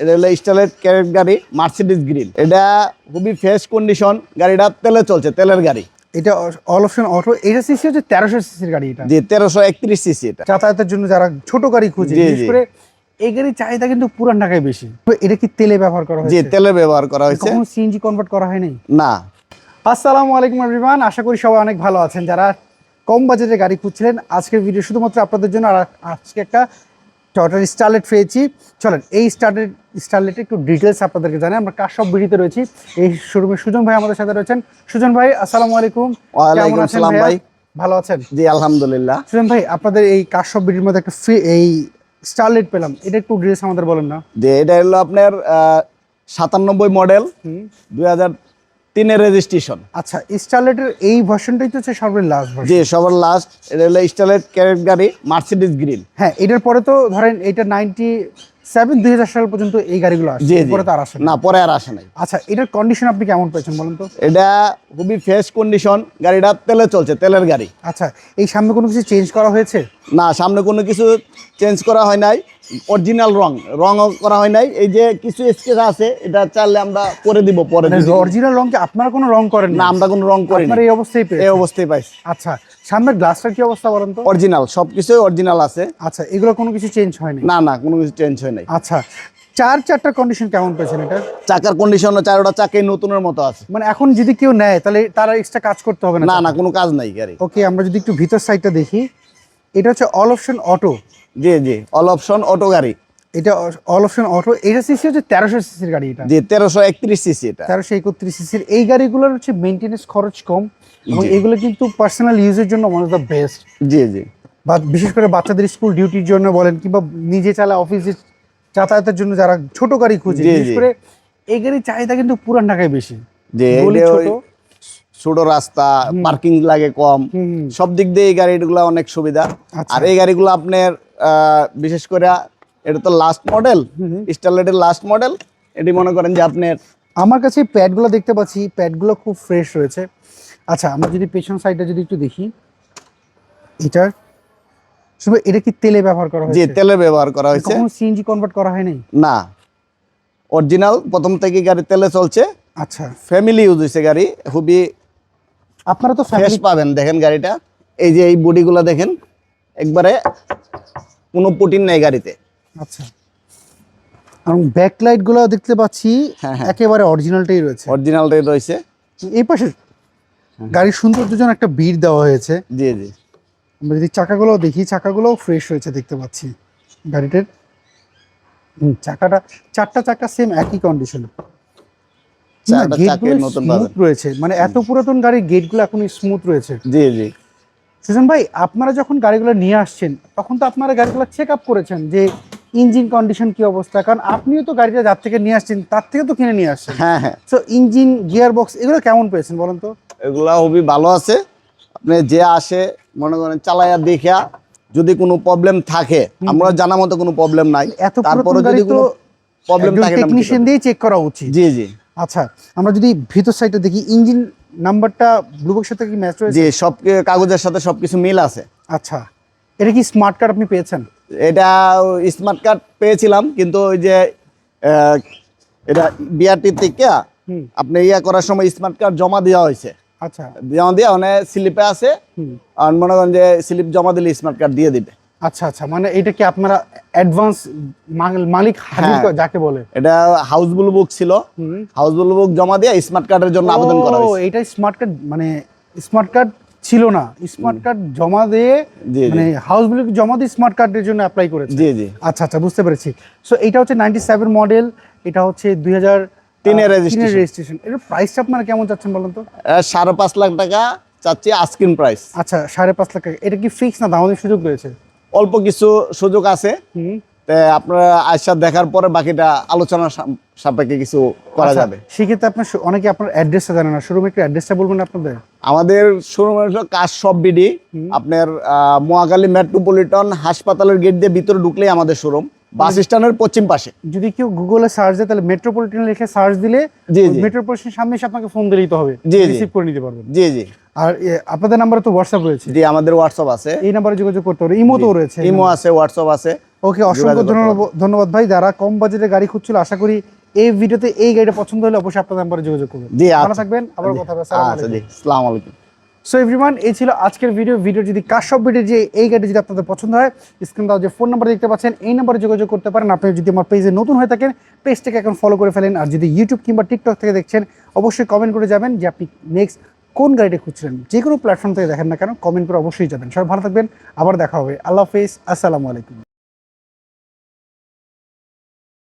এটা হলো স্টাইলের ক্যারেট গাড়ি মার্সিডিস গ্রিল এটা খুবই ফ্রেশ কন্ডিশন গাড়িটা তেলে চলছে তেলের গাড়ি। এটা অল অপশন অটো এটা সিসি হচ্ছে তেরোশো সিসির গাড়ি এটা। জি তেরোশো একত্রিশ সিসি এটা। যাতায়াতের জন্য যারা ছোট গাড়ি খুঁজে জি, বিশেষ করে এই গাড়ির চাহিদা কিন্তু পুরান ঢাকায় বেশি। এটা কি তেলে ব্যবহার করা জি হয়েছে? তেলে ব্যবহার করা হয়েছে। কখনো সিএনজি কনভার্ট করা হয়নি? না। আসসালামু আলাইকুম এভরিওয়ান আশা করি সবাই অনেক ভালো আছেন। যারা কম বাজেটের গাড়ি খুঁজছিলেন আজকের ভিডিও শুধুমাত্র আপনাদের জন্য আর আজকে একটা টয়টার স্টারলেট পেয়েছি। চলেন এই স্টারলেট স্টারলেটে একটু ডিটেলস আপনাদেরকে জানাই। আমরা কার সব বিড়িতে রয়েছি? এই শোরুমের সুজন ভাই আমাদের সাথে রয়েছেন। সুজন ভাই আসসালামু আলাইকুম। কেমন আছেন আসসালাম ভাই। ভালো আছেন? জি আলহামদুলিল্লাহ। সুজন ভাই আপনাদের এই কার সব বিড়ির মধ্যে একটা ফ্রি এই স্টারলেট পেলাম। এটা একটু ডিটেলস আমাদের বলেন না। যে এটা হলো আপনার সাতানব্বই মডেল দুই হাজার তিনের রেজিস্ট্রেশন আচ্ছা স্টারলেটের এই ভার্সনটাই তো হচ্ছে সর্বের লাস্ট ভার্সন জি সবার লাস্ট এটা হলো স্টাইলের ক্যারেট গাড়ি মার্সিডিস গ্রিল হ্যাঁ এটার পরে তো ধরেন এটা নাইনটি সেভেন দুই হাজার সাল পর্যন্ত এই গাড়িগুলো জি জি। তো আর আসে না। না পরে আর আসে নাই। আচ্ছা এটার কন্ডিশন আপনি কেমন পেয়েছেন বলুন তো? এটা খুবই ফ্রেশ কন্ডিশন গাড়িটা তেলে চলছে তেলের গাড়ি। আচ্ছা এই সামনে কোনো কিছু চেঞ্জ করা হয়েছে? না সামনে কোনো কিছু চেঞ্জ করা হয় নাই। অরিজিনাল রং। রং করা হয় নাই। এই যে কিছু স্কেচ আছে এটা চাইলে আমরা করে দিব পরে অরিজিনাল রং কি আপনারা কোনো রং করেন না না আমরা কোনো রং করি আপনার এই অবস্থায় এই অবস্থায় পাইছি। আচ্ছা সামনের গ্লাসটার কি অবস্থা বলেন তো? অরিজিনাল সবকিছুই অরিজিনাল আছে। আচ্ছা এগুলো কোনো কিছু চেঞ্জ হয়নি না না কোনো কিছু চেঞ্জ হয় নাই। আচ্ছা চার চারটা কন্ডিশন কেমন পেয়েছেন এটা? চাকার কন্ডিশন চারোটা চাকাই নতুনের মতো আছে। মানে এখন যদি কেউ নেয় তাহলে তারা এক্সট্রা কাজ করতে হবে না না না কোনো কাজ নাই গাড়ি। ওকে আমরা যদি একটু ভিতর সাইডটা দেখি এটা হচ্ছে অল অপশন অটো জি জি। অল অপশন অটো গাড়ি। এটা অল অপশন অটো এটা সিসি হচ্ছে তেরোশো সিসির গাড়ি এটা। জি তেরোশো একত্রিশ সিসি এটা। তেরোশো একত্রিশ সিসির এই গাড়িগুলোর হচ্ছে মেনটেনেন্স খরচ কম এবং এগুলো কিন্তু পার্সোনাল ইউজের জন্য one of the best G G. বা বিশেষ করে বাচ্চাদের স্কুল ডিউটির জন্য বলেন কিংবা নিজে চালা অফিসে যাতায়াতের জন্য যারা ছোট গাড়ি খুঁজে বিশেষ করে এই গাড়ির চাহিদা কিন্তু পুরান ঢাকায় বেশি। যে ছোট। ছোট রাস্তা পার্কিং লাগে কম। সব দিক দিয়ে এই গাড়িগুলো অনেক সুবিধা। আচ্ছা। আর এই গাড়িগুলো আপনার বিশেষ করে এটা তো লাস্ট মডেল স্টারলেটের লাস্ট মডেল এটি মনে করেন যে আপনার আমার কাছে প্যাডগুলো দেখতে পাচ্ছি প্যাডগুলো খুব ফ্রেশ রয়েছে। আচ্ছা আমরা যদি পেছন সাইডটা যদি একটু দেখি। এটার শুধু এটা কি তেলে ব্যবহার করা হয়েছে? তেলে ব্যবহার করা হয়েছে। কখনো সিএনজি কনভার্ট করা হয়নি? না। অরিজিনাল প্রথম থেকে গাড়ি তেলে চলছে। আচ্ছা। ফ্যামিলি ইউজ হয়েছে গাড়ি খুবই আপনারা তো ফ্রেশ ফ্যামিলি পাবেন দেখেন গাড়িটা। এই যে এই বডিগুলো দেখেন একবারে কোনো প্রোটিন নেই গাড়িতে। আচ্ছা। এবং ব্যাকলাইটগুলো দেখতে পাচ্ছি হ্যাঁ, হ্যাঁ। একেবারে অরিজিনালটাই রয়েছে। অরিজিনালটাই রয়েছে। এই পাশে গাড়ির সৌন্দর্যের জন্য একটা বিট দেওয়া হয়েছে। জি জি। আমরা যদি চাকাগুলো দেখি চাকাগুলোও ফ্রেশ রয়েছে দেখতে পাচ্ছি গাড়িটার। চাকাটা চারটা চাকা সেম একই কন্ডিশন। রয়েছে। মানে এত পুরাতন গাড়ির গেটগুলো এখন স্মুথ রয়েছে। জি জি। সুজন ভাই আপনারা যখন গাড়িগুলো নিয়ে আসছেন তখন তো আপনারা গাড়িগুলো চেক আপ করেছেন যে ইঞ্জিন কন্ডিশন কি অবস্থা। কারণ আপনিও তো গাড়িটা যার থেকে নিয়ে আসছেন তার থেকে তো কিনে নিয়ে আসছেন। হ্যাঁ হ্যাঁ। সো ইঞ্জিন গিয়ার বক্স এগুলো কেমন পেয়েছেন বলেন তো? এগুলা খুবই ভালো আছে। আপনি যে আসে মনে করেন চালাইয়া দেখা যদি কোনো প্রবলেম থাকে আমরা জানা মতো কোনো প্রবলেম নাই। এত তারপরে যদি তো কোনো প্রবলেম থাকে টেকনিশিয়ান দিয়ে চেক করা উচিত। জি জি। আচ্ছা আমরা যদি ভিতর সাইডে দেখি ইঞ্জিন নাম্বারটা ব্লু বক্সের সাথে কি ম্যাচ রয়েছে? জি সব কাগজের সাথে সবকিছু মিল আছে। আচ্ছা এটা কি স্মার্ট কার্ড আপনি পেয়েছেন? এটা স্মার্ট কার্ড পেয়েছিলাম কিন্তু ওই যে এটা বিআরটি থেকে আপনি ইয়া করার সময় স্মার্ট কার্ড জমা দেওয়া হয়েছে। আচ্ছা। জমা দিয়ে মানে স্লিপে আছে। আর মনে করেন যে স্লিপ জমা দিলে স্মার্ট কার্ড দিয়ে দিবে। আচ্ছা আচ্ছা মানে এটা কি আপনারা অ্যাডভান্স মালিক হাজির হ্যাঁ। যাকে বলে। এটা হাউস ব্লু বুক ছিল। হাউস ব্লু বুক জমা দিয়ে স্মার্ট কার্ডের জন্য আবেদন করা ও, হয়েছে। এটা স্মার্ট কার্ড মানে স্মার্ট কার্ড ছিল না। স্মার্ট কার্ড জমা দিয়ে। মানে হাউস বিল জমা দিয়ে স্মার্ট কার্ডের জন্য অ্যাপ্লাই করেছে। জি জি। আচ্ছা আচ্ছা বুঝতে পেরেছি। সো এটা হচ্ছে নাইনটি সেভেন মডেল এটা হচ্ছে দুই হাজার তিনের registration। রেজিস্ট্রেশন এর প্রাইসটা আপনারা কেমন চাচ্ছেন বলুন তো? এটা সাড়ে পাঁচ লাখ টাকা চাচ্ছি আস্কিন প্রাইস আচ্ছা সাড়ে পাঁচ লাখ টাকা। এটা কি ফিক্স না? দামাদের সুযোগ রয়েছে? অল্প কিছু সুযোগ আছে। আপনারা আয়সা দেখার পরে বাকিটা আলোচনা সাপেক্ষে কিছু করা আচ্ছা, যাবে। সেক্ষেত্রে আপনার অনেকে আপনার অ্যাড্রেসটা জানে না। শোরুমে একটু অ্যাড্রেসটা বলবেন আপনাদের? আমাদের শোরুম হলো কাজ সব বিডি। আপনার আহ, মহাখালী মেট্রোপলিটন হাসপাতালের গেট দিয়ে ভিতরে ঢুকলেই আমাদের শোরুম বাস স্ট্যান্ডের পশ্চিম পাশে। যদি কেউ গুগলে সার্চ দেয় তাহলে মেট্রোপলিটন লিখে সার্চ দিলে জি। সামনে এসে আপনাকে ফোন দিলেই তো হবে। রিসিভ করে নিতে পারবেন। জি জি। আর আপনাদের নাম্বারে তো হোয়াটসঅ্যাপ রয়েছে। জি আমাদের হোয়াটসঅ্যাপ আছে। এই নাম্বারে যোগাযোগ করতে হবে ইমো তো রয়েছে। ইমো আছে হোয়াটসঅ্যাপ আছে। ওকে অসংখ্য ধন্যবাদ ভাই। যারা কম বাজেটের গাড়ি খুঁজছিল আশা করি এই ভিডিওতে এই গাড়িটা পছন্দ হলে অবশ্যই আপনার নাম্বারে যোগাযোগ করবেন। জি ভালো আচ্ছা থাকবেন। আবার কথা হবে। আসসালামু আচ্ছা আলাইকুম। সো এভরিওয়ান এই ছিল আজকের ভিডিও ভিডিও যদি সব ভিডিও যে এই গাড়ি যদি আপনাদের পছন্দ হয় স্ক্রিন দাও যে ফোন নাম্বার দেখতে পাচ্ছেন, এই নাম্বারে যোগাযোগ করতে পারেন। আপনি যদি আমার পেজে নতুন হয়ে থাকেন পেজটাকে এখন ফলো করে ফেলেন। আর যদি ইউটিউব কিংবা টিকটক থেকে দেখছেন, অবশ্যই কমেন্ট করে যাবেন যে আপনি নেক্সট কোন গাড়িটা খুঁজছিলেন। যে কোনো প্ল্যাটফর্ম থেকে দেখেন না কেন কমেন্ট করে অবশ্যই যাবেন। সবাই ভালো থাকবেন। আবার দেখা হবে। আল্লাহ হাফেজ। আসসালামু আলাইকুম।